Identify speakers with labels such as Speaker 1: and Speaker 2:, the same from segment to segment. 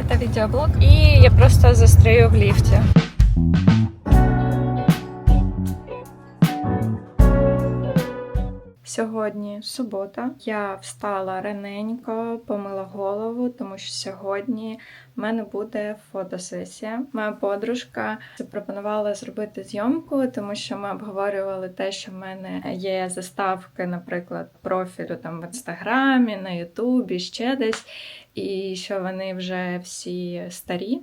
Speaker 1: Это видеоблог. И я просто застряю в лифте. Сьогодні субота. Я встала раненько, помила голову, тому що сьогодні в мене буде фотосесія. Моя подружка запропонувала зробити зйомку, тому що ми обговорювали те, що в мене є заставки, наприклад, профілю там в інстаграмі, на Ютубі, ще десь, і що вони вже всі старі.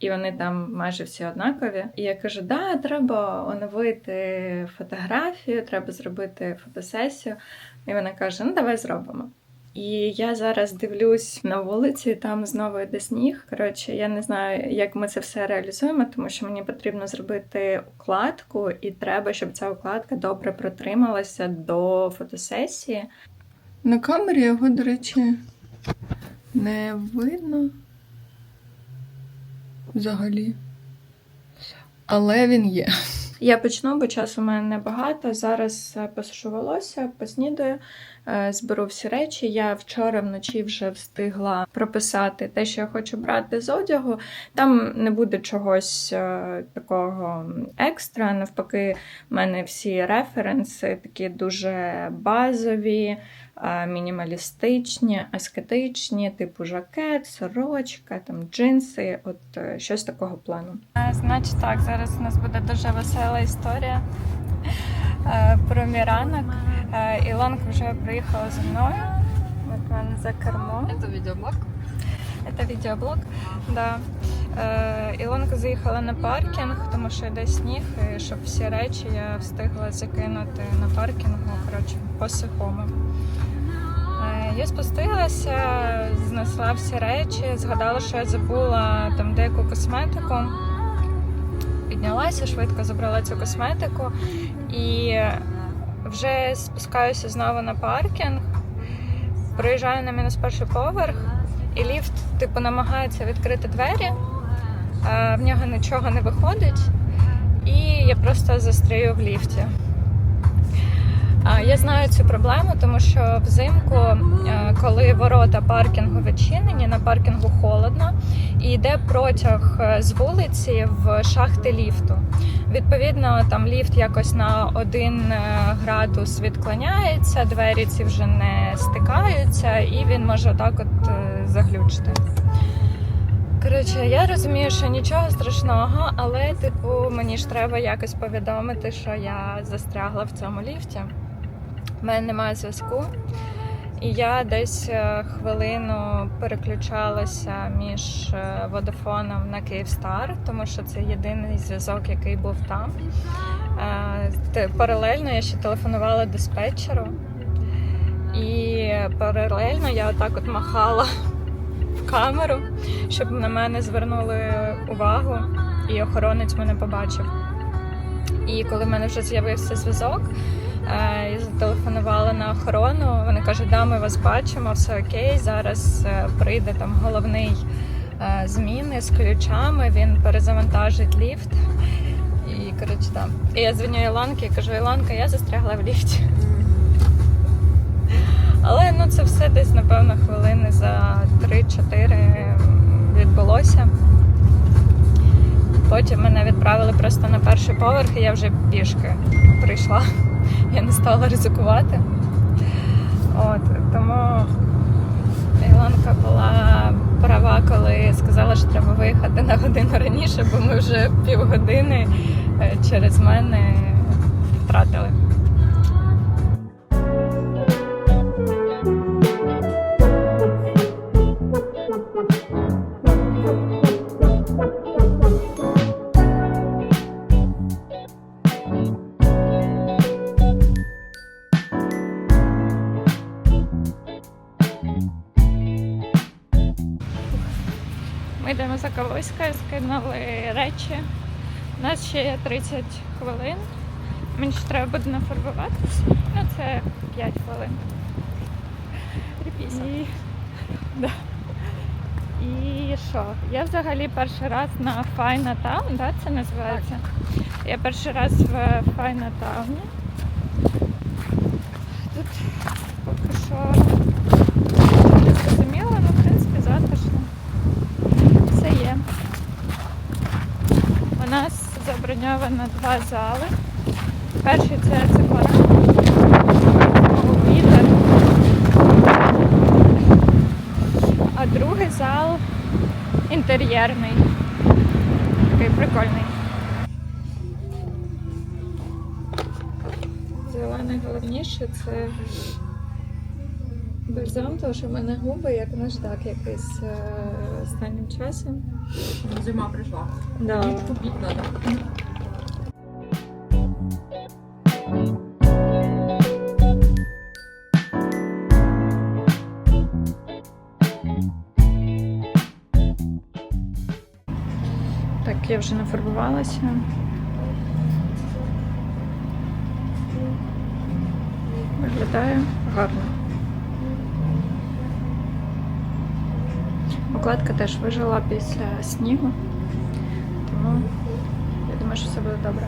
Speaker 1: І вони там майже всі однакові. І я кажу: да, треба оновити фотографію, треба зробити фотосесію. І вона каже: ну давай зробимо. І я зараз дивлюсь на вулиці, там знову йде сніг. Коротше, я не знаю, як ми це все реалізуємо, тому що мені потрібно зробити укладку, і треба, щоб ця укладка добре протрималася до фотосесії.
Speaker 2: На камері його, до речі, не видно взагалі. Але він є.
Speaker 1: Я почну, бо часу у мене небагато. Зараз посушувалося, посушу волосся, поснідаю, е, зберу всі речі. Я вчора вночі вже встигла прописати те, що я хочу брати з одягу. Там не буде чогось е, такого екстра. Навпаки, в мене всі референси такі дуже базові, е, мінімалістичні, аскетичні, типу жакет, сорочка, там джинси, от е, щось такого плану. Значить так, зараз у нас буде дуже весела історія е, про мій ранок. Е, Ілонка вже приїхала зі мною. От мене за кермо.
Speaker 2: Це відеоблог.
Speaker 1: Це відеоблог. Да. Е, Ілонка заїхала на паркінг, тому що йде сніг, і щоб всі речі я встигла закинути на паркінгу, коротше, по сухому. Е, Я спустилася, знесла всі речі, згадала, що я забула там деяку косметику. Піднялася, швидко забрала цю косметику і вже спускаюся знову на паркінг. Приїжджаю на мінус перший поверх, і ліфт, типу, намагається відкрити двері, а в нього нічого не виходить, і я просто застрію в ліфті. Я знаю цю проблему, тому що взимку, е, коли ворота паркінгу відчинені, на паркінгу холодно, і йде протяг е, з вулиці в шахти ліфту. Відповідно, там ліфт якось на один е, градус відклоняється, двері ці вже не стикаються, і він може отак от заглючити. Коротше, я розумію, що нічого страшного, але типу мені ж треба якось повідомити, що я застрягла в цьому ліфті. У мене немає зв'язку. І я десь е, хвилину переключалася між е, водофоном на Київстар, тому що це єдиний зв'язок, який був там. Е, Паралельно я ще телефонувала диспетчеру, і паралельно я отак от махала в камеру, щоб на мене звернули увагу, і охоронець мене побачив. І коли в мене вже з'явився зв'язок, е, я зателефонувала на охорону. Вони кажуть, да, ми вас бачимо, все окей. Зараз е, прийде там головний е, зміни з ключами, він перезавантажить ліфт. І коротше, там. І я дзвоню Ілонки і кажу, Ілонка, я застрягла в ліфті. Але ну це все десь, напевно, хвилини за 3-4 відбулося. Потім мене відправили просто на перший поверх, і я вже пішки прийшла. Я не стала ризикувати. От, тому Ілонка була права, коли сказала, що треба виїхати на годину раніше, бо ми вже півгодини е, через мене втратили. За скинули речі. У нас ще є 30 хвилин. Мені ще треба буде нафарбуватися. Ну, це 5 хвилин. І... Да. І що? Я взагалі перший раз на Файна Таун, да, це називається? Я перший раз в Файна Тауні. Тут поки що не зрозуміло, але в принципі затишно. Заброньовано два зали. Перший це Sephora. Вітер. А другий зал інтер'єрний. Такий прикольний. Взяла найголовніше це бальзам, тому що в мене губи як наждак якийсь е, останнім часом.
Speaker 3: Зима прийшла.
Speaker 1: Да.
Speaker 3: Купить надо.
Speaker 1: Вже нафарбувалася. Виглядає гарно. Укладка теж вижила після снігу, тому я думаю, що все буде добре.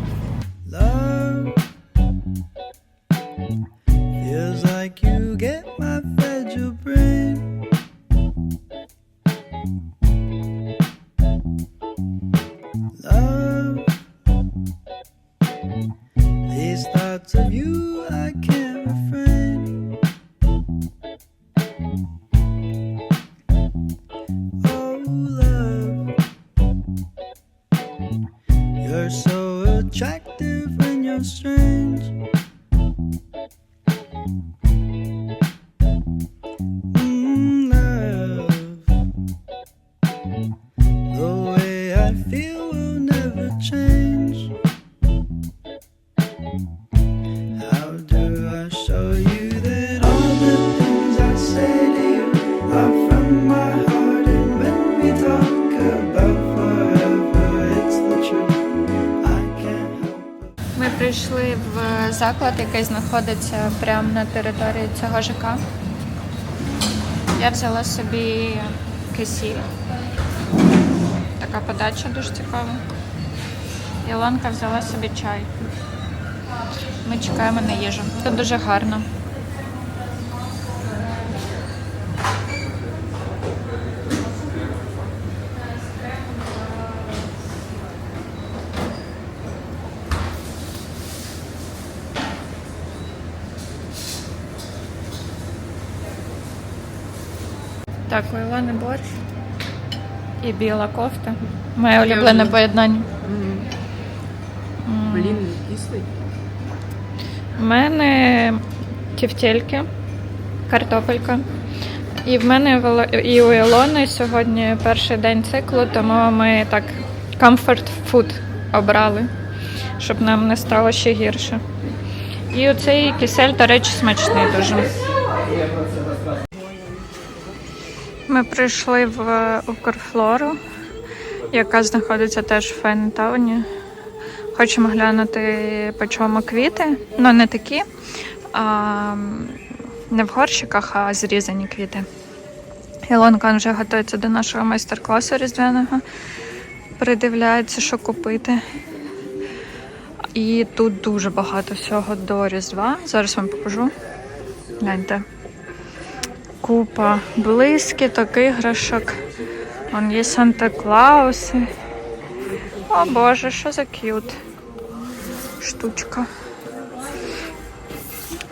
Speaker 4: Attractive when you're strange.
Speaker 1: Який знаходиться прямо на території цього ЖК. Я взяла собі кисіль. Така подача дуже цікава. Ілонка взяла собі чай. Ми чекаємо на їжу. Тут дуже гарно. Так, у Ілони борщ і біла кофта. Моє улюблене поєднання.
Speaker 3: Блін, кислий.
Speaker 1: У мене тівтєльки, картопелька. І в мене і у Ілони сьогодні перший день циклу, тому ми так comfort food обрали, щоб нам не стало ще гірше. І оцей кисель, до речі, смачний дуже. Ми прийшли в Укрфлору, яка знаходиться теж в Фейнтауні. Хочемо глянути, по чому квіти. Ну, не такі, а не в горщиках, а зрізані квіти. Ілонка вже готується до нашого майстер-класу різдвяного. Придивляється, що купити. І тут дуже багато всього до Різдва. Зараз вам покажу. Гляньте. Купа блискіток, іграшок. Вон є Санта-Клауси. О боже, що за к'ют штучка.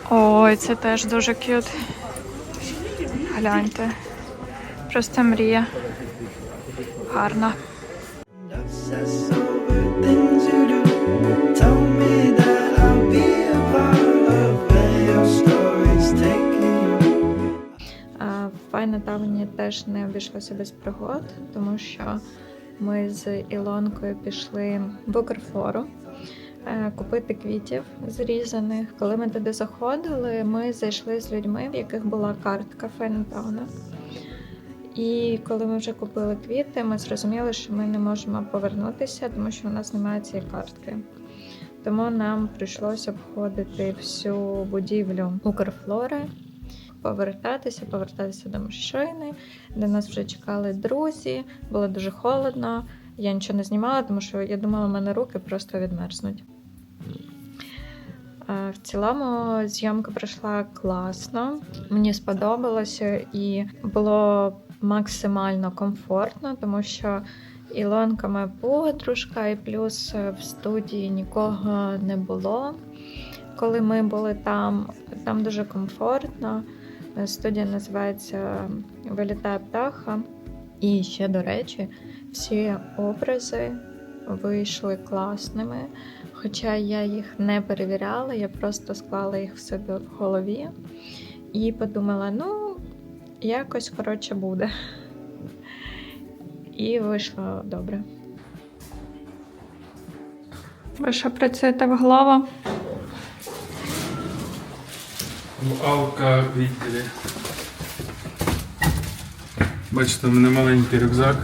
Speaker 1: Ой, це теж дуже к'ют. Гляньте. Просто мрія. Гарна. А В Файнатауні теж не обійшлося без пригод, тому що ми з Ілонкою пішли в Укрфлору е, купити квітів зрізаних. Коли ми туди заходили, ми зайшли з людьми, в яких була картка Файнатауна. І коли ми вже купили квіти, ми зрозуміли, що ми не можемо повернутися, тому що у нас немає цієї картки. Тому нам прийшлося обходити всю будівлю Укрфлори, повертатися, повертатися до машини, де нас вже чекали друзі, було дуже холодно. Я нічого не знімала, тому що я думала, в мене руки просто відмерзнуть. В цілому зйомка пройшла класно, мені сподобалося і було максимально комфортно, тому що Ілонка моя подружка, і плюс в студії нікого не було. Коли ми були там, там дуже комфортно. Е, Студія називається Вилітає птаха. І ще, до речі, всі образи вийшли класними. Хоча я їх не перевіряла, я просто склала їх в себе в голові і подумала, ну, якось коротше буде. І вийшло добре. Ви що працюєте в голову?
Speaker 5: В Алка відділі. Бачите, в мене маленький рюкзак.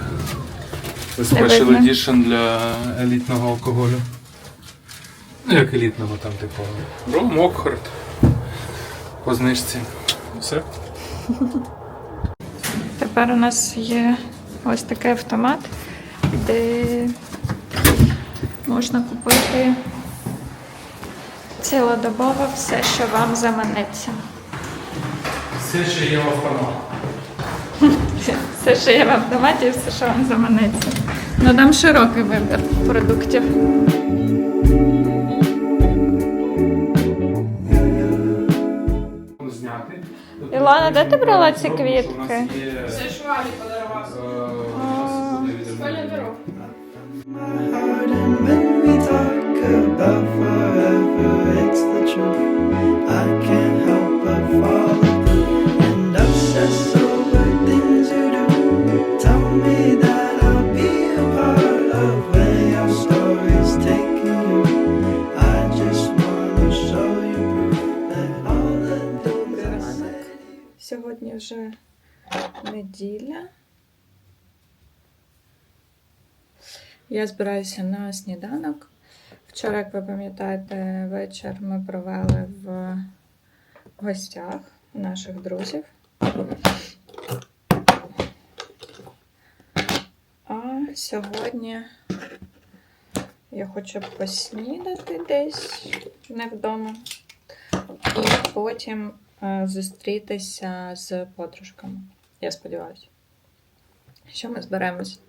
Speaker 5: Це Special. Edition для елітного алкоголю. Ну, як елітного там, типу. Ром, Окхард. По знижці. Все.
Speaker 1: Тепер у нас є ось такий автомат, де можна купити цілодобово все, що вам заманеться.
Speaker 5: Все ще є в автомат.
Speaker 1: Все, що є в автоматі, і все, що вам заманеться. Ну там широкий вибір продуктів. Ілона, де ти брала ці квітки?
Speaker 3: Це ж
Speaker 1: Вже неділя. Я збираюся на сніданок. Вчора, як ви пам'ятаєте, вечір ми провели в гостях наших друзів. А сьогодні я хочу поснідати десь не вдома. І потім зустрітися з подружками. Я сподіваюся, що ми зберемось.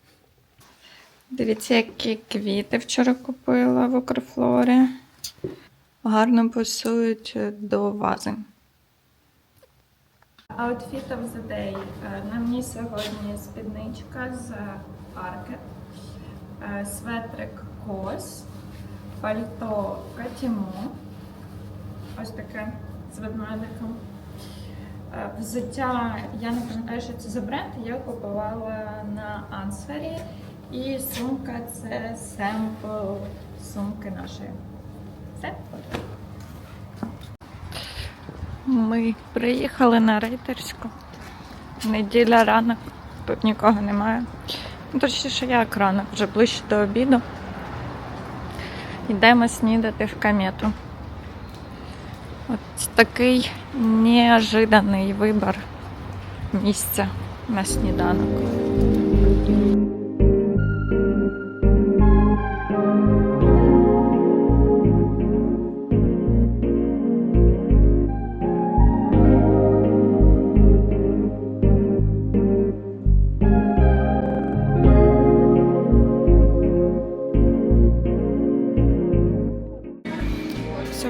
Speaker 1: Дивіться, які квіти вчора купила в Укрфлорі. Гарно пасують до вази. Outfit of the day. Е, На мені сьогодні спідничка з Аркет, е, светрик Кос, пальто Катімо. Ось таке з ведмедиком. Е, Взуття, я не пам'ятаю, що це за бренд, я купувала на Ансвері. І сумка це семпл сумки нашої. Все. Ми приїхали на рейтерську. Неділя ранок, тут нікого немає. Ну, Точніше, як ранок, вже ближче до обіду. Йдемо снідати в камету. От такий неожиданий вибір місця на сніданок.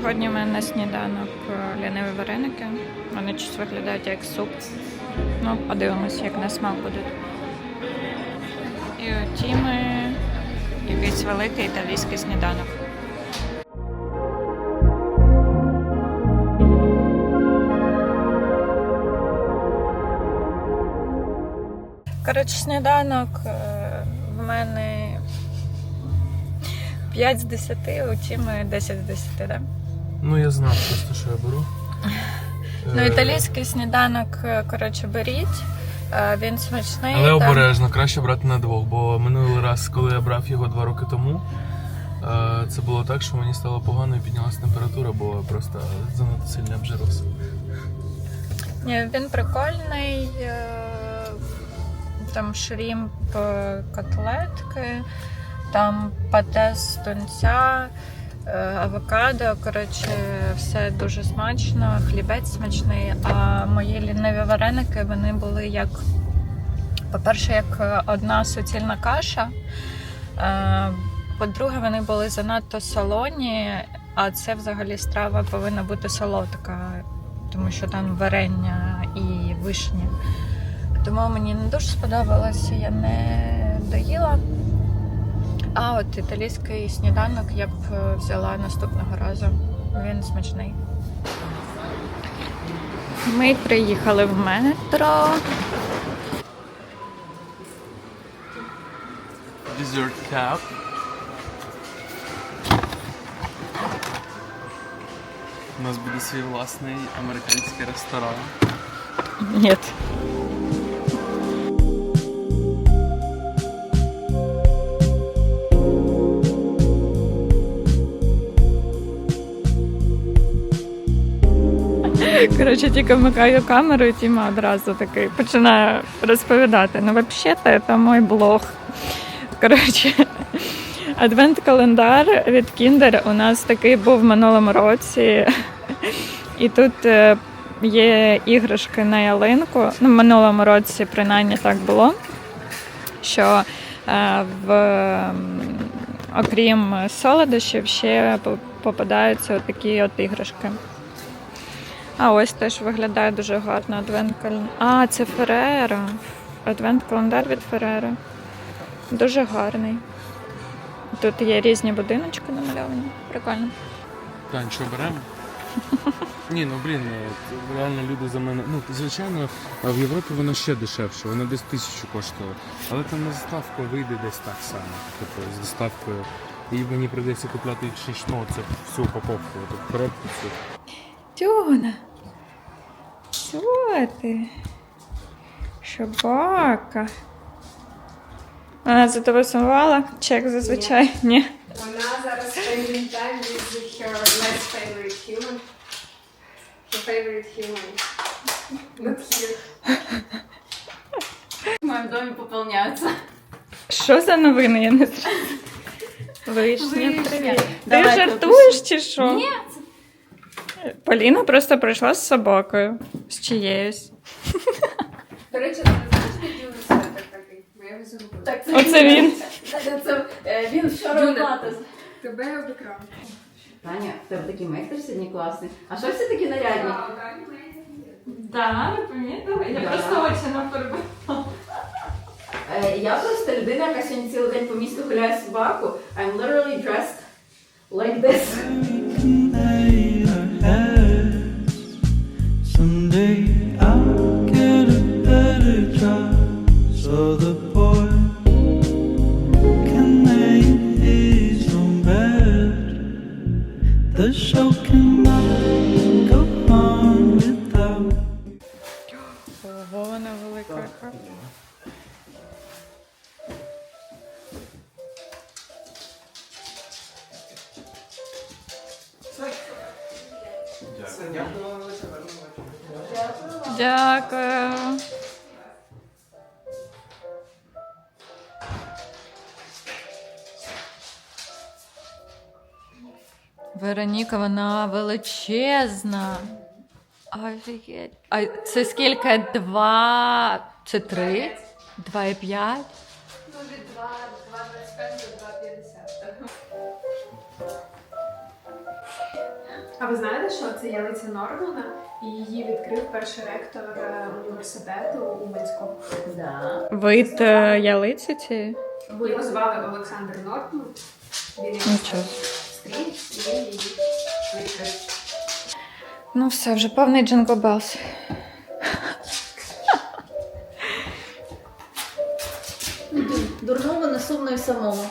Speaker 1: Сьогодні в мене на сніданок е, ліниві вареники. Вони щось виглядають як суп. Ну, подивимось, як на смак будуть. І у Тіми якийсь великий італійський сніданок. Коротше, сніданок е, в мене 5 з 10, у Тіми 10 з 10, так? Да?
Speaker 5: Ну я знав просто, що я беру.
Speaker 1: Ну,
Speaker 5: Е,
Speaker 1: італійський сніданок, е, коротше, беріть. Е, Він смачний.
Speaker 5: Але
Speaker 1: там-
Speaker 5: обережно, краще брати на двох, бо минулий раз, коли я брав його два роки тому, це було так, що мені стало погано і піднялася температура, бо я просто занадто сильно обжирався.
Speaker 1: Ні, він прикольний. Там шрімп котлетки, там пате з тунця, авокадо. Коротше, все дуже смачно, хлібець смачний. А мої ліниві вареники вони були як По-перше, як е, одна суцільна каша. Е, По-друге, вони були занадто солоні, а це взагалі страва повинна бути солодка, тому що там варення і вишня. Тому мені не дуже сподобалося, я не доїла. А от італійський сніданок я б е, взяла наступного разу. Він смачний. Ми приїхали в метро.
Speaker 5: Dessert cup. У нас буде свій власний американський ресторан.
Speaker 1: Ні. Коротше, тільки вмикаю камеру, і Тіма одразу такий починає розповідати. Ну, взагалі, це мій блог. Коротше, адвент-календар від Kinder у нас такий був в минулому році. І тут е, є іграшки на ялинку. Ну, в минулому році принаймні так було. Що е, в, окрім солодощів ще попадаються такі от іграшки. А ось теж виглядає дуже гарно адвент-календар. А, це Ферера. Адвент-календар від Ферера. Дуже гарний. Тут є різні будиночки намальовані. Прикольно.
Speaker 5: Тань, що беремо? Ні, ну блін, ну, реально люди за мене. Ну, звичайно, в Європі воно ще дешевше, воно десь тисячу коштує. Але там на заставку вийде десь так само. Типу, з доставкою. І мені прийдеться купляти ще ну, це всю упаковку, коробку всю.
Speaker 1: Тюна. Що ти? Собака. Вона за тобою сумувала? Чек зазвичай? Ні.
Speaker 3: Вона зараз spending time with her less favorite human. Her favorite human. Not here.
Speaker 6: В моем доме пополняются.
Speaker 1: Що за новини? Я не знаю. Вишня,
Speaker 6: Вишня.
Speaker 1: привіт. Ти
Speaker 6: Давай,
Speaker 1: жартуєш чи що?
Speaker 6: Ні.
Speaker 1: Поліна просто прийшла з собакою. З чиєюсь.
Speaker 3: До речі, ти знаєш, де Дюна такий? Бо я його загубила.
Speaker 6: Так,
Speaker 1: Оце він.
Speaker 6: Це, це, е, він вчора оплата.
Speaker 3: Тебе я обікрав.
Speaker 6: Таня, в тебе такий майстер сьогодні класний. А що всі такі нарядні?
Speaker 1: Так, ви помітили?
Speaker 6: Я просто
Speaker 1: очі наперебила.
Speaker 6: Е, я просто людина, яка сьогодні цілий день по місту гуляє собаку. I'm literally dressed like this.
Speaker 1: Дякую. Вероніка, вона величезна. Офігеть. А це скільки? Два. Це три? Два і п'ять?
Speaker 3: Ну, від 2, А ви знаєте, що це ялиця Нормана? І її відкрив перший ректор е, університету Уманського.
Speaker 6: Да.
Speaker 1: Вид е, ялиці цієї?
Speaker 3: Його звали Олександр Нортман. Він
Speaker 1: Нічого.
Speaker 3: стрій, і він її відкрив.
Speaker 1: Ну все, вже повний Джинго Белс.
Speaker 6: Дурному, несумно і самому.